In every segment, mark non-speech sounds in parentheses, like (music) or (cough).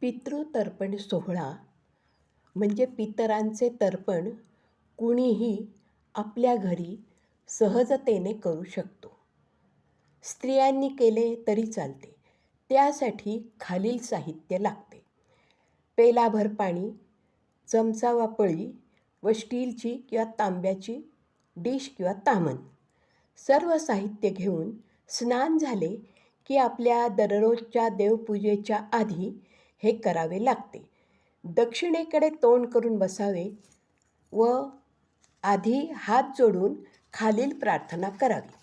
पितृतर्पण सोहळा. म्हणजे पितरांचे तर्पण कुणीही आपल्या घरी सहजतेने करू शकतो. स्त्रियांनी केले तरी चालते. त्यासाठी खालील साहित्य लागते. पेलाभर पाणी चमचा वा पळी व स्टीलची किंवा तांब्याची डिश किंवा तामण. सर्व साहित्य घेऊन स्नान झाले की आपल्या दररोजच्या देवपूजेच्या आधी हे करावे लागते. दक्षिणेकडे तोंड करून बसावे व आधी हात जोडून खालील प्रार्थना करावी.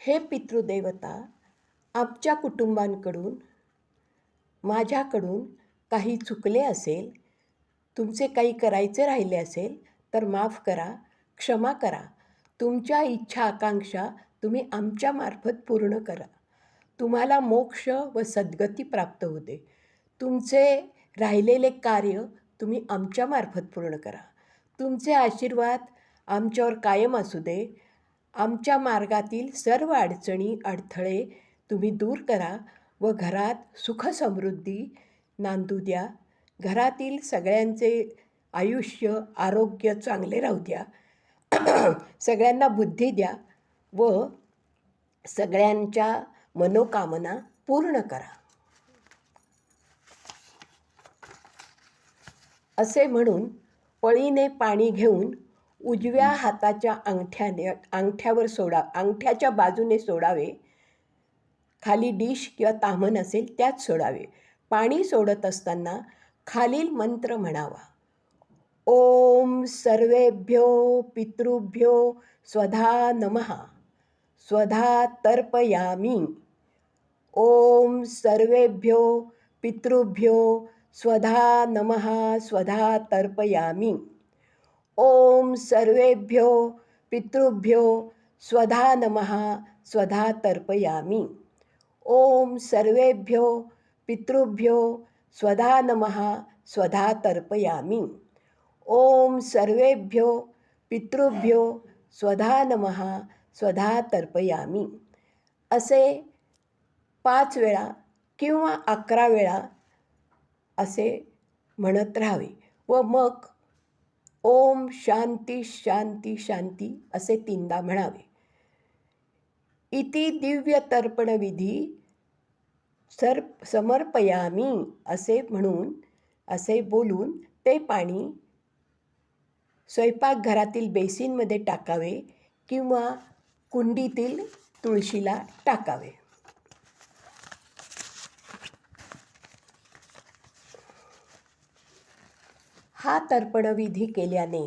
हे पितृदेवता आमच्या कुटुंबांकडून माझ्याकडून काही चुकले असेल तुमचे काही करायचे राहिले असेल तर माफ करा क्षमा करा. तुमच्या इच्छा आकांक्षा तुम्ही आमच्यामार्फत पूर्ण करा. तुम्हाला मोक्ष व सद्गती प्राप्त होते. तुमचे राहिलेले कार्य तुम्ही आमच्यामार्फत पूर्ण करा. तुमचे आशीर्वाद आमच्यावर कायम असू दे. आमच्या मार्गातील सर्व अडचणी अडथळे तुम्ही दूर करा व घरात सुखसमृद्धी नांदू द्या. घरातील सगळ्यांचे आयुष्य आरोग्य चांगले राहू द्या. (clears throat) सगळ्यांना बुद्धी द्या व सगळ्यांच्या मनोकामना पूर्ण करा. असे म्हणून पळीने पाणी घेऊन उजव्या हाताच्या अंगठ्याने अंगठ्यावर सोडा अंगठ्याच्या बाजूने सोडावे. खाली डिश किंवा ताम्हण असेल त्यात सोडावे. पाणी सोडत असताना खालील मंत्र म्हणावा. ओम सर्वेभ्यो पितृभ्यो स्वधा नमः. स्वधा तर्पयामी. ओम सर्वेभ्यो पितृभ्यो स्वधा नमः, स्वधा तर्पयामी। ओम सर्वेभ्यो पितृभ्यो स्वधा नमः, स्वधा तर्पयामी। ओम सर्वेभ्यो पितृभ्यो स्वधा नमः, स्वधा तर्पयामी। ओम सर्वेभ्यो पितृभ्यो स्वधा नमः, स्वधा तर्पयामी। असे पाच वेळा किंवा अकरा वेळा असे म्हणत राहावे व मग ओम शांती शांती शांती असे तीनदा म्हणावे. इति दिव्य तर्पणविधी सर समर्पयामी असे म्हणून असे बोलून ते पाणी स्वयंपाकघरातील बेसिनमध्ये टाकावे किंवा कुंडीतील तुळशीला टाकावे. हा तर्पणविधी केल्याने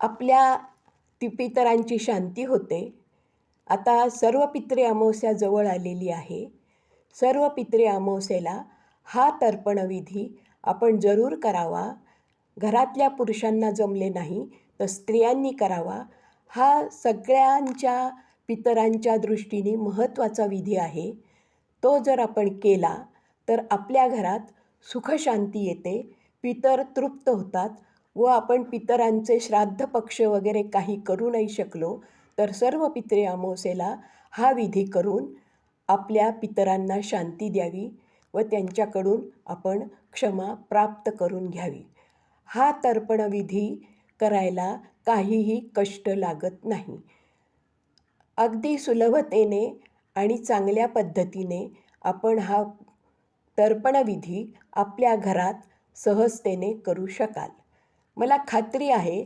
आपल्या ती पितरांची शांती होते. आता सर्व पित्रे अमावस्या जवळ आलेली आहे. सर्व पित्रे अमावस्येला हा तर्पणविधी आपण जरूर करावा. घरातल्या पुरुषांना जमले नाही तर स्त्रियांनी करावा. हा सगळ्यांच्या पितरांच्या दृष्टीने महत्त्वाचा विधी आहे. तो जर आपण केला तर आपल्या घरात सुखशांती येते पितर तृप्त होतात व आपण पितरांचे श्राद्ध पक्ष वगैरे काही करू नाही शकलो तर सर्व पित्रे अमावस्येला हा विधी करून आपल्या पितरांना शांती द्यावी व त्यांच्याकडून आपण क्षमा प्राप्त करून घ्यावी. हा तर्पणविधी करायला काहीही कष्ट लागत नाही. अगदी सुलभतेने आणि चांगल्या पद्धतीने आपण हा तर्पणविधी आपल्या घरात सहजतेने करू शकाल. मला खात्री आहे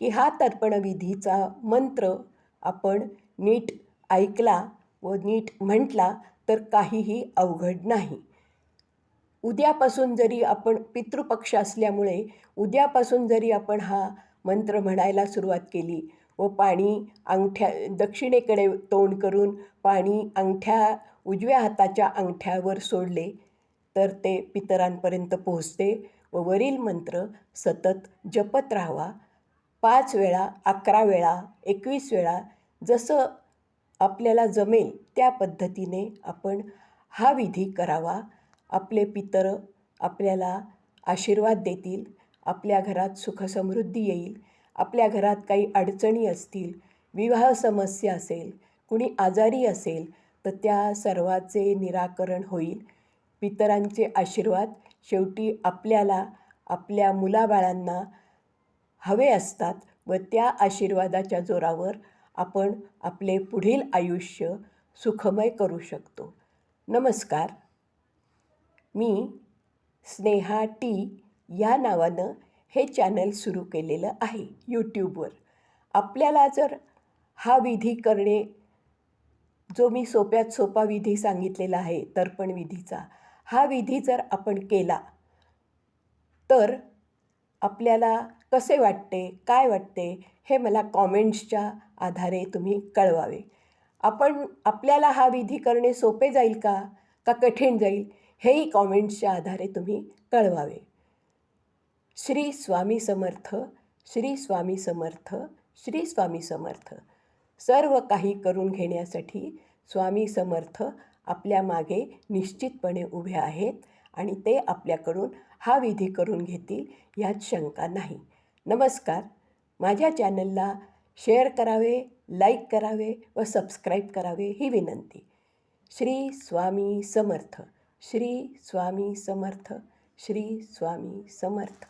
की हा तर्पणविधीचा मंत्र आपण नीट ऐकला व नीट म्हटला तर काहीही अवघड नाही. उद्यापासून जरी आपण पितृपक्ष असल्यामुळे उद्यापासून जरी आपण हा मंत्र म्हणायला सुरुवात केली व पाणी अंगठ्या दक्षिणेकडे तोंड करून पाणी अंगठ्या उजव्या हाताच्या अंगठ्यावर सोडले तर ते पितरांपर्यंत पोहोचते व वरील मंत्र सतत जपत राहावा. पाच वेळा अकरा वेळा एकवीस वेळा जसं आपल्याला जमेल त्या पद्धतीने आपण हा विधी करावा. आपले पितर आपल्याला आशीर्वाद देतील आपल्या घरात सुखसमृद्धी येईल आपल्या घरात काही अडचणी असतील विवाह समस्या असेल कुणी आजारी असेल तर त्या सर्वाचे निराकरण होईल. पितरांचे आशीर्वाद शेवटी आपल्याला आपल्या मुलाबाळांना हवे असतात व त्या आशीर्वादाच्या जोरावर आपण आपले पुढील आयुष्य सुखमय करू शकतो. नमस्कार. मी स्नेहा टी या नावानं हे चॅनल सुरू केलेलं आहे यूट्यूबवर. आपल्याला जर हा विधी करणे जो मी सोप्यात सोपा विधी सांगितलेला आहे तर्पण विधीचा हा विधी जर आपण केला तर आपल्याला कसे वाटते काय वाटते हे मला कॉमेंट्सच्या आधारे तुम्ही कळवावे. आपण आपल्याला हा विधी करणे सोपे जाईल का का कठीण जाईल हेही कॉमेंट्सच्या आधारे तुम्ही कळवावे. श्री स्वामी समर्थ श्री स्वामी समर्थ श्री स्वामी समर्थ. सर्व काही करून घेण्यासाठी स्वामी समर्थ आपल्या मागे निश्चितपणे उभे आहेत आणि ते आपल्याकडून हा विधी करून घेतील यात शंका नाही. नमस्कार. माझ्या चॅनलला शेअर करावे लाईक करावे व सबस्क्राईब करावे ही विनंती. श्री स्वामी समर्थ. श्री स्वामी समर्थ. श्री स्वामी समर्थ.